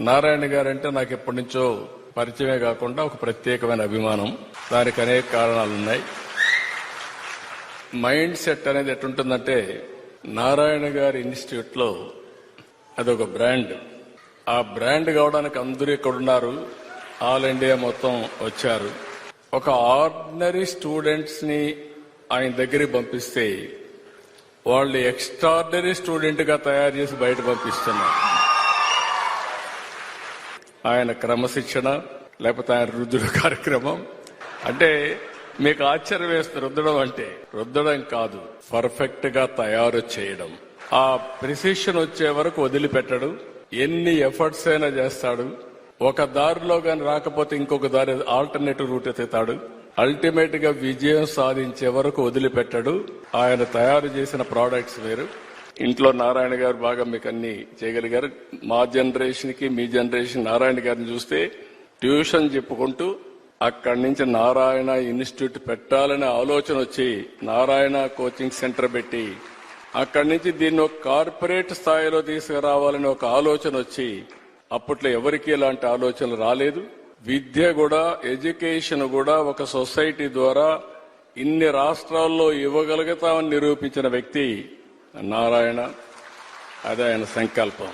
Narayana guarantee నాకు ఎప్పటి నుంచో పరిచయమే కాకుండా ఒక ప్రత్యేకమైన అభిమానం. దానికి అనేక కారణాలు ఉన్నాయి. మైండ్ సెట్ అనేది ఎట్టుంటుందంటే నారాయణ గారి ఇన్స్టిట్యూట్లో అది అదొక బ్రాండ్. ఆ బ్రాండ్ కావడానికి అందరూ ఇక్కడ ఉన్నారు ఆల్ ఇండియా మొత్తం వచ్చారు. ఒక ఆర్డినరీ స్టూడెంట్స్ని ఆయన దగ్గరికి పంపిస్తే వాళ్ళు ఎక్స్ట్రాడినరీ స్టూడెంట్గా తయారు చేసి బయట పంపిస్తున్నారు. ఆయన క్రమశిక్షణ లేకపోతే ఆయన రుద్రుడు కార్యక్రమం. అంటే మీకు ఆశ్చర్యం వేస్తుంది రుద్దడం అంటే రుద్దడం కాదు పర్ఫెక్ట్గా తయారు చేయడం. ఆ ప్రిసిషన్ వచ్చే వరకు వదిలిపెట్టడు. ఎన్ని ఎఫర్ట్స్ అయినా చేస్తాడు. ఒక దారిలో కానీ రాకపోతే ఇంకొక దారి ఆల్టర్నేటివ్ రూట్ ఎత్తుతాడు. అల్టిమేట్గా విజయం సాధించే వరకు వదిలిపెట్టడు. ఆయన తయారు చేసిన ప్రోడక్ట్స్ వేరు. ఇంట్లో నారాయణ గారు బాగా మీకు అన్ని చేయగలిగారు. మా జనరేషన్కి మీ జనరేషన్ నారాయణ గారిని చూస్తే ట్యూషన్ చెప్పుకుంటూ అక్కడి నుంచి నారాయణ ఇన్స్టిట్యూట్ పెట్టాలనే ఆలోచన వచ్చి నారాయణ కోచింగ్ సెంటర్ పెట్టి అక్కడి నుంచి దీన్ని ఒక కార్పొరేట్ స్థాయిలో తీసుకురావాలని ఒక ఆలోచన వచ్చి అప్పట్లో ఎవరికి ఇలాంటి ఆలోచనలు రాలేదు. విద్య కూడా ఎడ్యుకేషన్ కూడా ఒక సొసైటీ ద్వారా ఇన్ని రాష్ట్రాల్లో ఇవ్వగలుగుతామని నిరూపించిన వ్యక్తి నారాయణ అదే ఆయన సంకల్పం